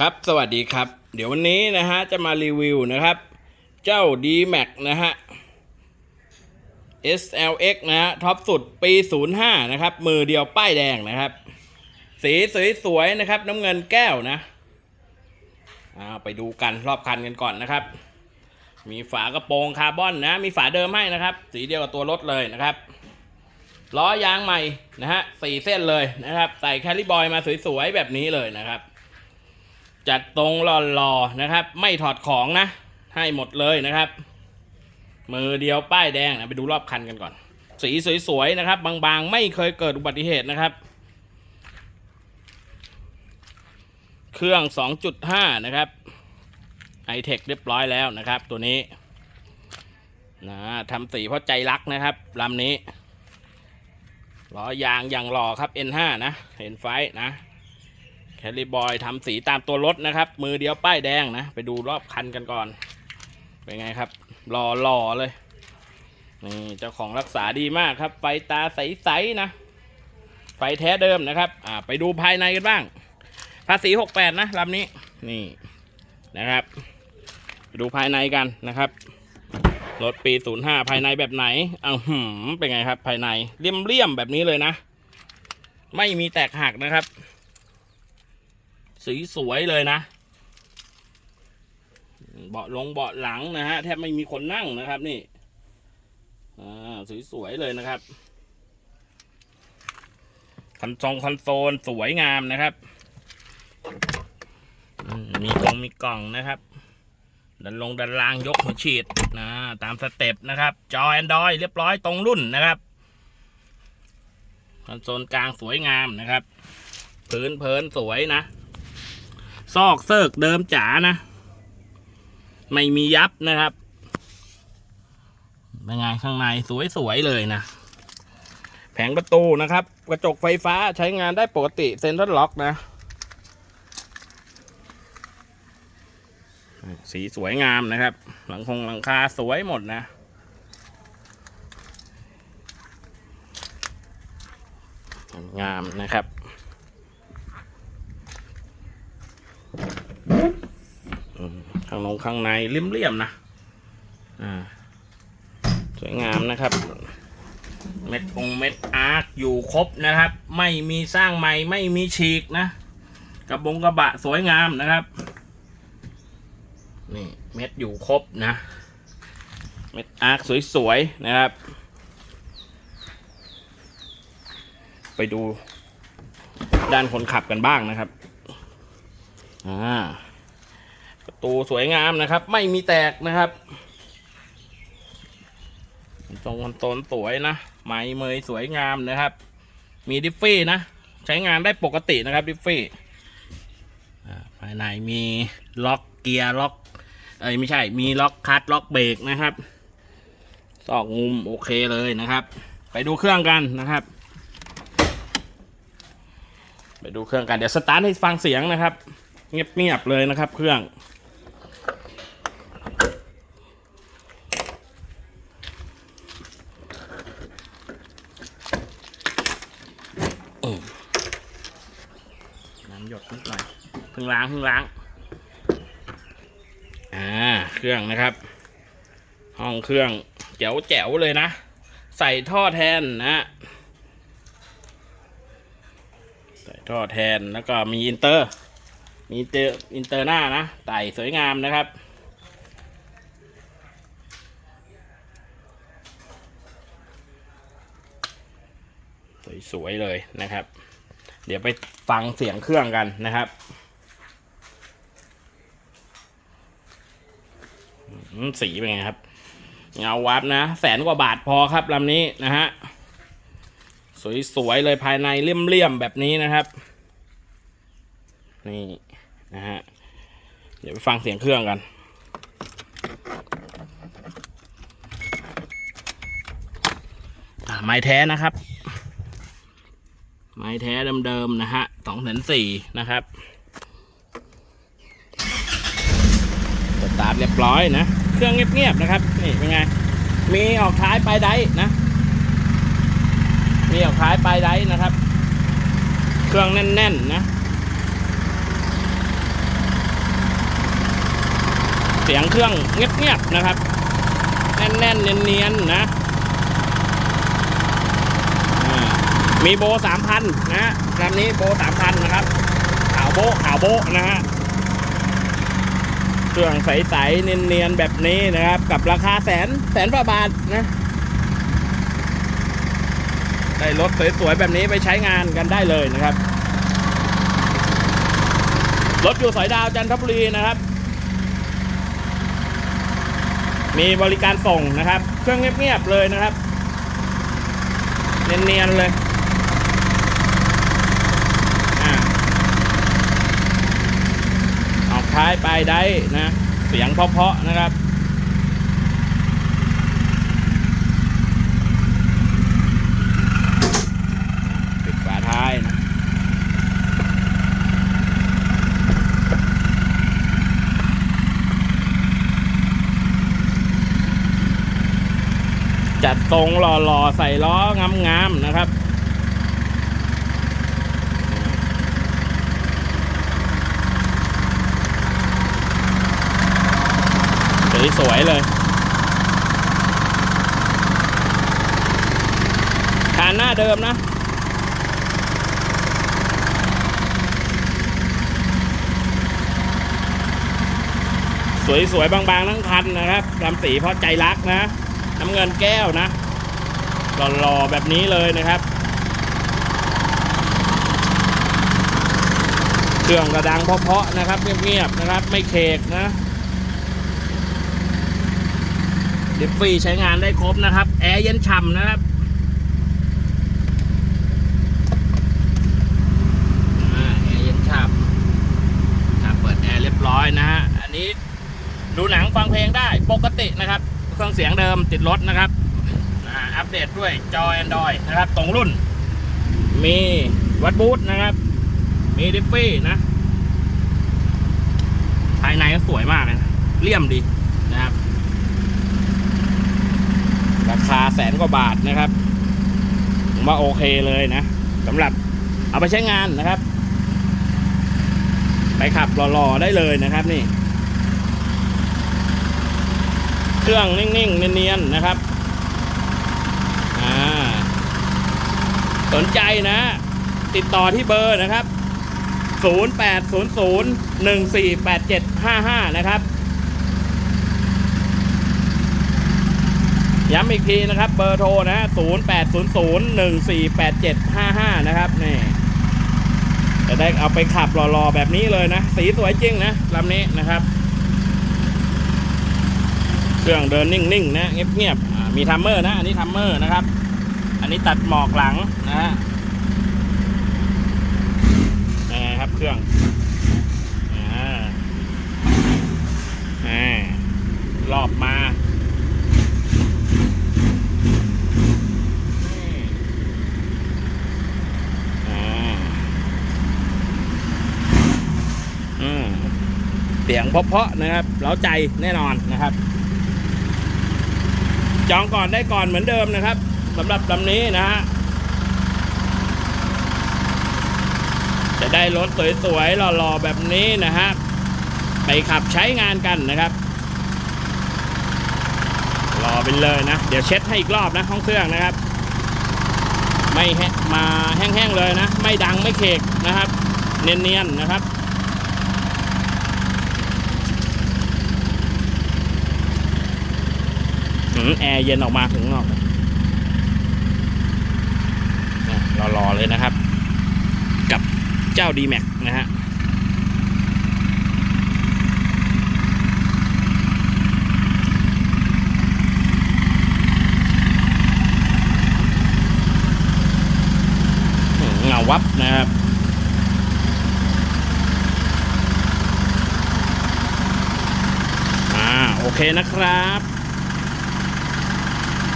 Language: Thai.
ครับสวัสดีครับ เดี๋ยววันนี้นะฮะจะมารีวิวนะครับ เจ้า D-Max นะฮะ SLX นะฮะท็อปสุดปี 05 นะครับ มือเดียวป้ายแดงนะครับ สีสวยๆนะครับ น้ำเงินแก้วนะอ่าไปดูกันรอบคันกันก่อนนะครับ มีฝากระโปรงคาร์บอนนะ มีฝาเดิมให้นะครับ สีเดียวกับตัวรถเลยนะครับล้อยางใหม่นะฮะสี่เส้นเลยนะครับ ใส่แคลิบอยมาสวยๆแบบนี้เลยนะครับ จัดตรงหล่อๆนะครับ ไม่ถอดของนะ ให้หมดเลยนะครับ มือเดียวป้ายแดงนะไปดูรอบคันกันก่อน สีสวยๆนะครับ บางๆ ไม่เคยเกิดอุบัติเหตุนะครับ เครื่อง 2.5 นะครับไอเทคเรียบร้อยแล้วนะครับ ตัวนี้นะทำสีเพราะใจรักนะครับลำนี้ล้อยางอย่างหล่อครับ N5 นะเห็นไฟนะ แคลิบอยทำสีตามตัวรถนะครับ มือเดียวป้ายแดงนะ ไปดูรอบคันกันก่อน เป็นไงครับหล่อหล่อเลย นี่เจ้าของรักษาดีมากครับ ไฟตาใสๆนะ ไฟแท้เดิมนะครับ อ่า ไปดูภายในกันบ้าง ภาษี68นะลำนี้ นี่นะครับ ไปดูภายในกันนะครับ รถปี05ภายในแบบไหนอ้าวหืมเป็นไงครับ ภายในเลี่ยมๆแบบนี้เลยนะ ไม่มีแตกหักนะครับ สีสวยเลยนะ เบาะลงเบาะหลังนะฮะแทบไม่มีคนนั่งนะครับนี่อ่าสวยๆเลยนะครับคอนโซลคอนโซลสวยงามนะครับมมีกล่องมีกล่องนะครับ ดันลงดันล่างยกหัวฉีดนะตามสเต็ปนะครับ จอแอนดรอยเรียบร้อยตรงรุ่นนะครับคอนโซลกลางสวยงามนะครับพื้นเพลินสวยนะ ซอกเซิกเดิมจ๋านะ ไม่มียับนะครับเป็นไงข้างในสวยๆเลยนะ แผงประตูนะครับ กระจกไฟฟ้าใช้งานได้ปกติเซ็นทรัลล็อกนะ สีสวยงามนะครับ หลังคงหลังคาสวยหมดนะ งามนะครับ อืม ข้างลงข้างในเลี่ยมๆนะ อ่า สวยงามนะครับ เม็ดองเม็ดอาร์คอยู่ครบนะครับ ไม่มีสร้างใหม่ไม่มีฉีกนะกระบงกระบะสวยงามนะครับ นี่เม็ดอยู่ครบนะ เม็ดอาร์คสวยๆนะครับ ไปดูด้านคนขับกันบ้างนะครับ อ่า ตูสวยงามนะครับ ไม่มีแตกนะครับตรงคอนโซลสวยนะไหมเมยสวยงามนะครับ มีดิฟฟี่นะ ใช้งานได้ปกตินะครับดิฟฟี่ภายในมีล็อกเกียร์ล็อกเอ้ยไม่ใช่มีล็อกคัตล็อกเบรกนะครับซอกงุมโอเคเลยนะครับ ไปดูเครื่องกันนะครับ ไปดูเครื่องกันเดี๋ยวสตาร์ทให้ฟังเสียงนะครับ เงียบๆเลยนะครับ เครื่อง น้ำหยดนิดหน่อย เพิ่งล้างเพิ่งล้าง อ่า เครื่องนะครับ ห้องเครื่องแจ๋วแจ๋วเลยนะ ใส่ท่อแทนนะใส่ท่อแทนแล้วก็มีอินเตอร์ มีเตอร์อินเตอร์หน้านะไต่สวยงามนะครับ สวยๆเลยนะครับ เดี๋ยวไปฟังเสียงเครื่องกันนะครับอืม สีเป็นไงครับเงาวับนะ แสนกว่าบาทพอครับลำนี้นะฮะ สวยๆเลยภายในเลี่ยมๆแบบนี้นะครับ นี่นะฮะ เดี๋ยวไปฟังเสียงเครื่องกันไม้แท้นะครับ ไม้แท้เดิมๆนะฮะสองแสนสี่นะครับ สตา เรียบร้อยนะ เครื่องเงียบๆนะครับ นี่เป็นไง มีออกท้ายปลายไดร์นะ มีออกท้ายปลายไดร์นะครับ เครื่องแน่นๆนะ เสียงเครื่องเงียบๆนะครับ แน่นๆเนียนๆนะมีโบสามพันนะลำนี้โบสามพันนะครับ ขาวโบขาวโบนะฮะ เครื่องใสๆเนียนๆแบบนี้นะครับ กับราคาแสนแสนกว่าบาทนะได้รถสวยๆแบบนี้ไปใช้งานกันได้เลยนะครับ รถอยู่สอยดาวจันทบุรีนะครับ มีบริการส่งนะครับ เครื่องเงียบๆเลยนะครับ เนียนๆเลยอ่า ท้ายไปได้นะ เสียงเพาะๆนะครับปิดฝาท้ายนะจัดทรงหล่อๆ ใส่ล้องามๆนะครับ สวยเลยคานหน้าเดิมนะ สวยๆ บางๆ ทั้งคันนะครับดำสีเพราะใจรักนะ น้ำเงินแก้วนะหล่อๆ แบบนี้เลยนะครับ เครื่องกระดังเพาะๆนะครับ เงียบๆ นะครับ ไม่เคกนะิฟฟี่ใช้งานได้ครบนะครับ แอร์เย็นฉ่ำนะครับแอร์เย็นฉ่ำอ่าเปิดแอร์เรียบร้อยนะฮะ อันนี้ดูหนังฟังเพลงได้ปกตินะครับ เครื่องเสียงเดิมติดรถนะครับอัปเดตด้วยจอ Android นะครับ ตรงรุ่น มีวัดบูธนะครับ มีดิฟฟี่นะ ภายในก็สวยมากเลยนะเลี่ยมดีนะครับ ราคาแสนกว่าบาทนะครับผมว่าโอเคเลยนะสำหรับเอาไปใช้งานนะครับ ไปขับหล่อๆได้เลยนะครับนี่ เครื่องนิ่งๆเนียนๆนะครับอ่าสนใจนะ ติดต่อที่เบอร์นะครับ 0800148755 นะครับ ย้ำอีกทีนะครับ เบอร์โทรนะ 0800148755 นะครับนี่จะได้เอาไปขับหล่อๆแบบนี้เลยนะ สีสวยจริงนะลำนี้นะครับ เครื่องเดินนิ่งๆนะเงียบๆมีทัมเมอร์นะ อันนี้ทัมเมอร์นะครับ อันนี้ตัดหมอกหลังนะฮะครับเครื่องอ่ารอบมาอ่าอืมเสี ยงเพาะๆนะครับเล้าใจแน่นอนนะครับ จองก่อนได้ก่อนเหมือนเดิมนะครับสำหรับลำนี้นะฮะจะได้รถสวยๆหล่อๆแบบนี้นะฮะไปขับใช้งานกันนะครับรอไปเลยนะ เดี๋ยวเช็ดให้อีกรอบนะห้องเครื่องนะครับ ไม่แห้งมาแห้งๆเลยนะ ไม่ดังไม่เคกนะครับ เนียนๆนะครับ อืม แอร์เย็นออกมาถึงนอกเนี่ยรอๆเลยนะครับ กับเจ้า d m a x นะฮะเงาวับนะครับอ่าโอเคนะครับ